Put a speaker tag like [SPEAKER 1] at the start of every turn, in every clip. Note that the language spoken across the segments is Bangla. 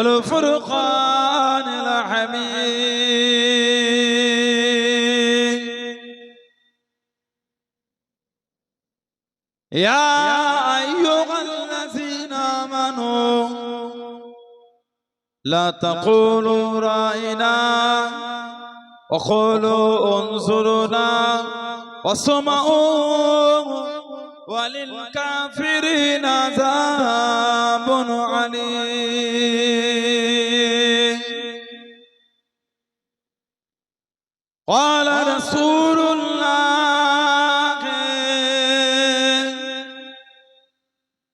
[SPEAKER 1] والفرقان الحميد يا أيها الذين آمنوا لا تقولوا رأينا وقولوا انظرنا واسمعوا وللكافرين عذاب عليم قال رسول الله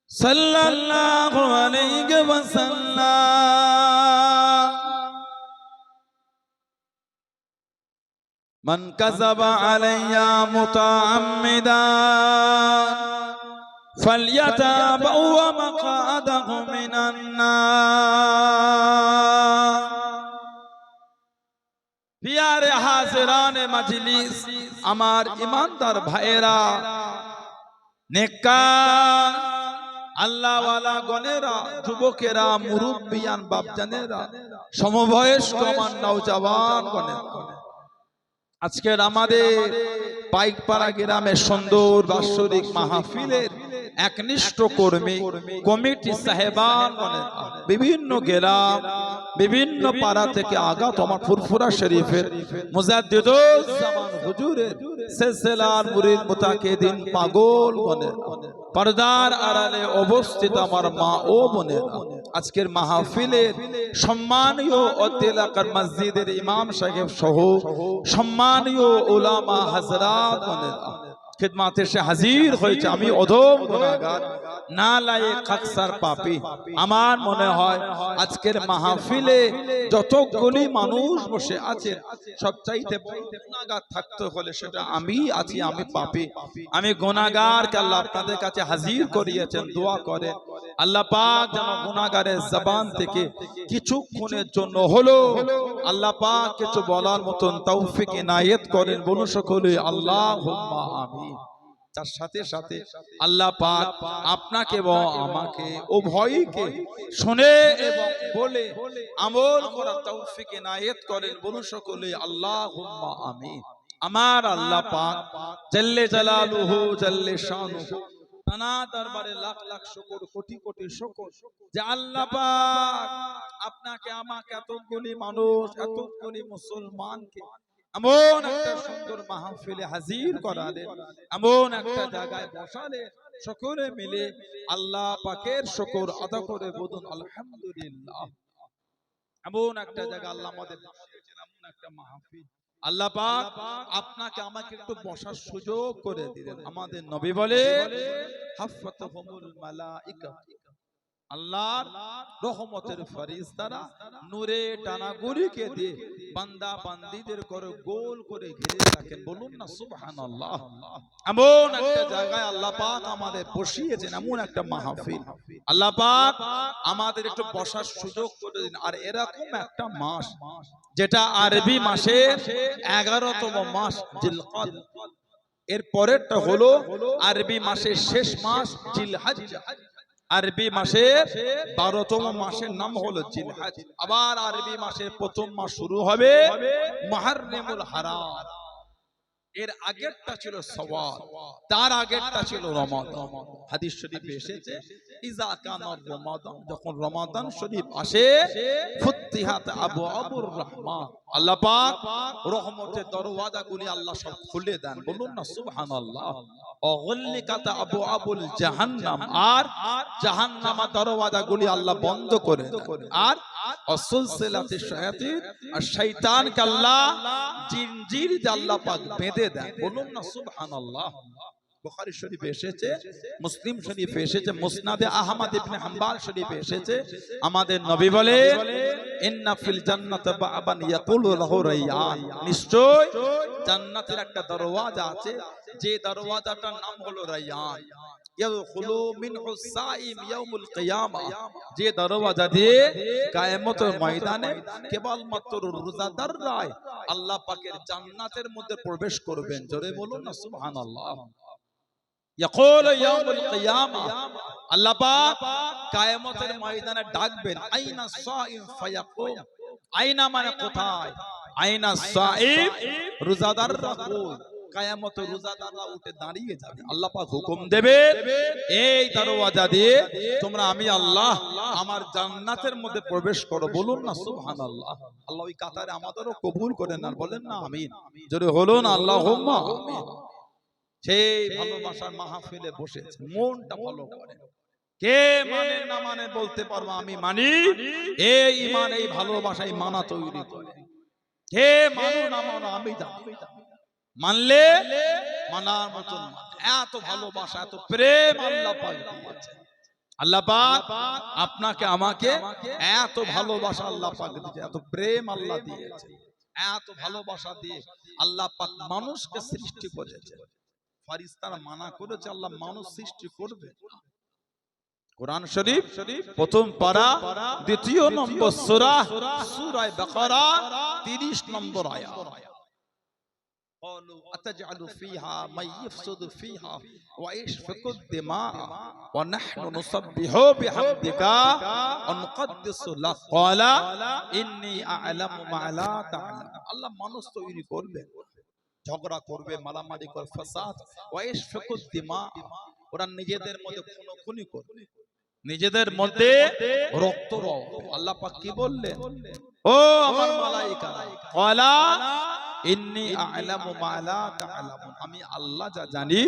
[SPEAKER 1] صلى الله عليه وسلم মান কাযাবা আলাইয়া মুতাআম্মিদান ফালইয়াতাবাওয়া মাকাদাহু মিনান নার। পিয়ারে হাজিরানে মজলিস, আমার ইমানদার ভাইয়েরা, নেককার, আল্লাহওয়ালা গণেরা, যুবকেরা, মুরব্বিয়ান, বাপজানেরা, সমবয়স্ক, আমার নওজওয়ান গণেরা। আজকের আমাদের পাইকপাড়া গ্রামের সুন্দর বাৎসরিক মাহফিলের একনিষ্ঠ কর্মী কমিটি সাহেবান বিভিন্ন গ্রাম, বিভিন্ন পাড়া থেকে আগত আমার ফুরফুরা শরীফের মুজাদ্দিদুজ্জামান হুজুরের সিলসিলার মুরিদ মুতাকিদিন পাগল গণের পর্দার আড়ালে অবস্থিত আমার মা ও বোনের। আজকের মাহফিলের সম্মানীয় অতেলাকার মসজিদের ইমাম সাহেব সহ সম্মানীয় ওলামা হাজরাত খিদমাতে সে হাজির হয়েছে আমি অধম পাপি আমার মনে হয় আজকের মাহফিলে যতগুলি মানুষ বসে আছে সবচাইতে গুনাহগার থাকতে হলে সেটা আমি আছি আমি পাপি আমি আল্লাহ আপনাদের কাছে হাজির করিয়েছেন দোয়া করে আল্লাহ পাক যেন গুনাহগারের জবান থেকে কিছুক্ষণের জন্য হলো আল্লাহ পাক কিছু বলার মতন তৌফিক ইনায়েত করেন বলুন সকলে আল্লাহ আমিন তার সাথে সাথে আল্লাহ পাক আপনাকে এবং আমাকে উভয়কে শুনে এবং বলে আমল করার তৌফিক ইনায়েত করেন বলুন সকলে আল্লাহুম্মা আমিন। আমার আল্লাহ পাক জাল্লে জালালুহু জাল্লে শানুহু তানা দরবারে লাখ লাখ শুকর কোটি কোটি শুকর। যে আল্লাহ পাক আপনাকে আমাকে এতগুলি মানুষ এতগুলি মুসলমানকে এমন একটা সুন্দর মাহফিলে হাজির করালেন। এমন একটা জায়গায় বসালেন। সকলে মিলে আল্লাহ পাকের শুকর আদা করে বলুন আলহামদুলিল্লাহ। এমন একটা জায়গা আল্লাহ আমাদের এমন একটা মাহফিল। আল্লাহ পাক আপনাকে আমাকে একটু বসার সুযোগ করে দিলেন। আমাদের নবী বলে হাফাতাহুমুল মালাইকা। আল্লাহর রহমতের ফেরেশতারা নূরে টানা গড়িকে দিয়ে বান্দা বান্দিদের করে গোল করে ঘিরে রাখেন। বলুন না, সুবহানাল্লাহ। এমন একটা জায়গায় আল্লাহ পাক আমাদের বসিয়েছেন, এমন একটা মাহফিল। আল্লাহ পাক আমাদের একটু বসার সুযোগ করে দিন। আর এরকম একটা মাস, যেটা আরবি মাসের এগারোতম মাস জিলকদ। এর পরেরটা হলো আরবি মাসের শেষ মাস জিলহাজ আরবি মাসের বারোতম মাসের নাম হলো জিলহাজ। আবার আরবি মাসের প্রথম মাস শুরু হবে মাহারনেমুল হারাম। এর আগেরটা ছিল সওয়াল। তার আগেরটা ছিল রমাদান। হাদিস শরীফে এসেছে ইজা কানার রমাদান যখন রমাদান শরীফ আসে ফুতিহাত আবু আবুর রহমান। আল্লাহ পাক রহমতের দরওয়াজাগুলি আল্লাহ সব খুলে দেন। বলুন না সুবহানাল্লাহ। অগল্লিকাত আবু আবুল জাহান্নাম আর জাহান্নামা দরওয়াজাগুলি আল্লাহ বন্ধ করে দেন। আর অসলসিলাতে শায়াতিন আর শয়তানকে আল্লাহ জিনজির আল্লাহ পাক বেঁধে দেন। বলুন না সুবহানাল্লাহ। বুখারী শরীফে এসেছে মুসলিম শরীফে এসেছে মুসনাদে আহমদ ইবনে হাম্বাল শরীফে এসেছে। আমাদের নবী বলে ইন্না ফিল জান্নাতি বাবান ইয়াকুলু লাহু রাইয়ান নিশ্চয় জান্নাতের একটা দরওয়াজা আছে যে দরওয়াজাটার নাম হলো রাইয়ান যে দরওয়াজা দিয়ে কিয়ামতের ময়দানে কেবলমাত্র রোজাদাররাই আল্লাহ পাকের জান্নাতের মধ্যে প্রবেশ করবেন। জোরে বলুন না, সুবহানাল্লাহ। ইয়াকুলু ইয়াউমুল কিয়ামা। আল্লাহ পাক কায়ামতের ময়দানে ডাকবেন, আইনা সাইম ফায়াকুম। আইনা মানে কোথায়? আইনা সাইম রোজাদাররা কই কায়ামত রোজাদাররা উঠে দাঁড়িয়ে যাবে। আল্লাহ পাক হুকুম দেবে এই দরওয়াজা দিয়ে তোমরা আমি আল্লাহ আমার জান্নাতের মধ্যে প্রবেশ করো বলুন না সুবহানাল্লাহ। আল্লাহ ওই কাতারে আমাদেরও কবুল করেন আর বলেন না আমিন। জোরে হলো না আল্লাহুম্মা। আমিন সেই ভালোবাসার মাহফিলে বসেছে মনটা ভালো করে। কে মানে না মানে বলতে পারব আমি মানি? এই ইমান এই ভালোবাসাই মানা তৈরি করে। কে মানো না মানো আমি জানি। মানলে মানার মতন। এত ভালোবাসা এত প্রেম আল্লাহ পাক দিয়েছে আল্লাহ পাক আপনাকে আমাকে এত ভালোবাসা আল্লাহ পাক দিয়েছে এত প্রেম আল্লাহ দিয়েছে এত ভালোবাসা দিয়ে আল্লাহ পাক মানুষকে সৃষ্টি করেছে ফারিস্তারা মানা করেছে আল্লাহ মানুষ সৃষ্টি করবে। কোরআন শরীফ প্রথম পারা দ্বিতীয় নম্বর সূরা সূরা বাকারা 30 নম্বর আয়াত। قالوا أتجعل فيها من يفسد فيها ويسفك الدماء ونحن نسبح بحمدك ونقدس لك قال إني أعلم ما لا تعلم আল্লাহ মানুষ তৈরি করবে ঝগড়া করবে মারামারি করবে ফাসাদ ওয়াইসফাকু দিমা ওরা নিজেদের মধ্যে খুনোখুনি করবে নিজেদের মধ্যে রক্ত আল্লাহ পাক কি বললেন? ও আমার মালাইকা। ক্বালা ইন্নী আ'লামু মা লা তা'লামুন। আমি আল্লাহ যা জানি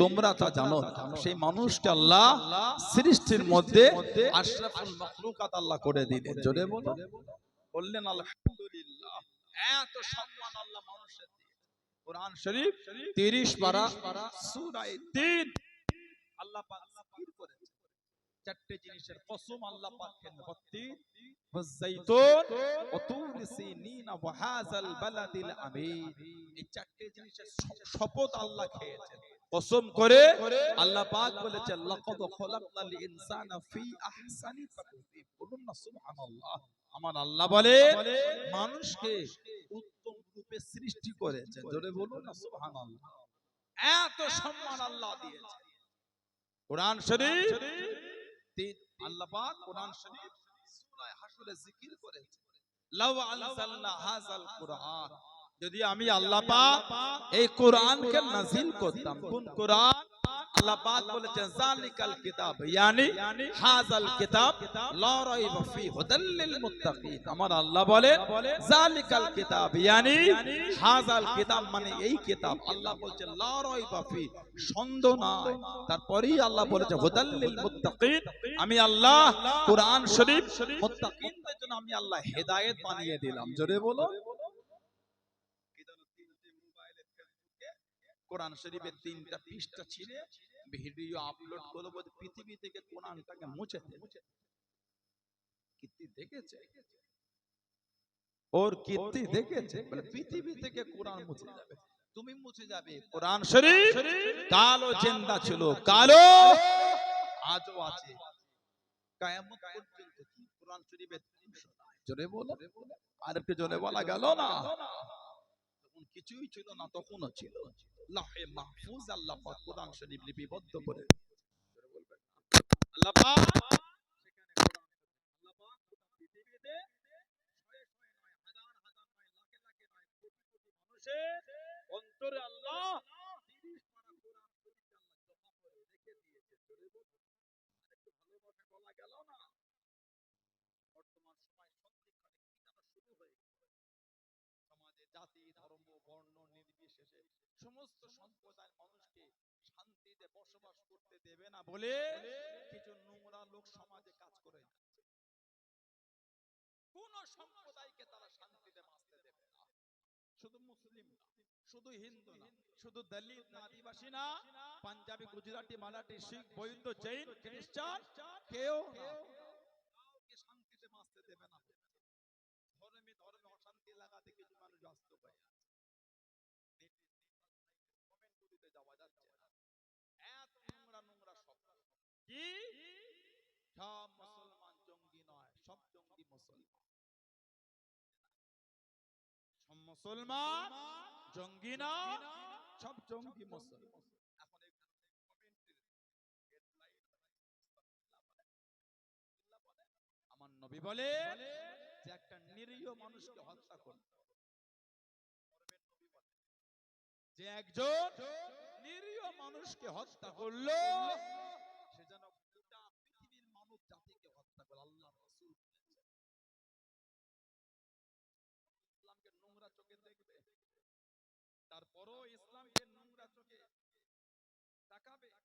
[SPEAKER 1] তোমরা তা জানো। সেই মানুষকে আল্লাহ সৃষ্টির মধ্যে আশরাফুল মাখলুকাত আল্লাহ করে দিলেন। জোরে বলো বললেন আলহামদুলিল্লাহ। এত সম্মান আল্লাহ মানুষের কোরআন শরীফ 30 পারা সূরা 3 আল্লাহ পাক করেছে চারটি জিনিসের কসম আল্লাহ পাক কেন ভক্তি والزيتون وطور سينين وهذا البلد الامين এই চারটি জিনিসের শ- শপথ আল্লাহ খেয়েছেন কসম করে আল্লাহ পাক বলেছেন লাকাদ খলাকনাল ইনসানা ফি আহসানি তাকওয়িম বলুন না সুবহানাল্লাহ আমার আল্লাহ বলে মানুষকে উত্তম রূপে সৃষ্টি করেছেন জোরে বলুন না সুবহানাল্লাহ এত সম্মান আল্লাহ দিয়েছে কোরআন শরীফ কোরআন জিকির যদি আমি আল্লাহ পাক কোরআন কে নাজিল করতাম কোন কোরআন? আল্লাহ পাক বলেছেন, জালিকাল কিতাব ইয়ানি হাযাল কিতাব, লা রাইবা ফি হুদাল লিল মুত্তাকিন। আমার আল্লাহ বলে জালিকাল কিতাব ইয়ানি হাযাল কিতাব মানে এই কিতাব। আল্লাহ বলছে লা রাইবা ফি সন্দেহ নাই। তারপরেই আল্লাহ বলেছে, হুদাল লিল মুত্তাকিন আমি আল্লাহ কোরআন শরীফ মুত্তাকিনদের জন্য আমি আল্লাহ হেদায়েত বানিয়ে দিলাম। জোরে বলো। কোরআন শরীফের তিনটা পৃষ্ঠা ছিঁড়ে ভিডিও আপলোড করব পৃথিবী থেকে কোরআনটাকে মুছে কীর্তি দেখেছে? ওর কীর্তি দেখেছে বলে পৃথিবী থেকে কোরআন মুছে যাবে। তুমি মুছে যাবে। কোরআন শরীফ কালো জেন্দা ছিল। কালো আজও আছে। কায়ামত পর্যন্ত কি কোরআন শরীফের জোরে বলো। আর একটু জোরে বলা গেল না। কিছুই ছিল না, তখনও ছিল। লাহে মাহফুজ আল্লাহ পাক কোরআন শরীফ লিপিবদ্ধ করে। আল্লাহ পাক অন্তরে আল্লাহ জাতি, ধর্ম, বর্ণ, নির্বিশেষে সমস্ত সম্প্রদায়ের মানুষকে শান্তিতে বসবাস করতে দেবে না বলে কিছু নোংরা লোক সমাজে কাজ করে যাচ্ছে। কোন সম্প্রদায়কে তারা শান্তিতে বাঁচতে দেবে না। শুধু মুসলিম না, শুধু হিন্দু না, শুধু দলিত না আদিবাসী না, পাঞ্জাবি, গুজরাটি, মারাঠি, শিখ বৈদ্য জৈন, খ্রিস্টান কেউ না কাউকে শান্তিতে বাঁচতে দেবে না ধর্মে ধর্মে অশান্তি লাগাতে কিছু মানুষ ব্যস্ত হয়ে আছে কমেন্ট দিতে যাওয়া যাচ্ছে না এত নোংরা নোংরা শব্দ কি? সব মুসলমান জঙ্গি নয়, সব জঙ্গি মুসলমান। মুসলমান জঙ্গি না, সব জঙ্গি মুসলমান। এখন হেডলাইন নবী বলে যে একটা নিরীহ মানুষকে হত্যা করল যে একজন নিরীহ মানুষকে হত্যা করল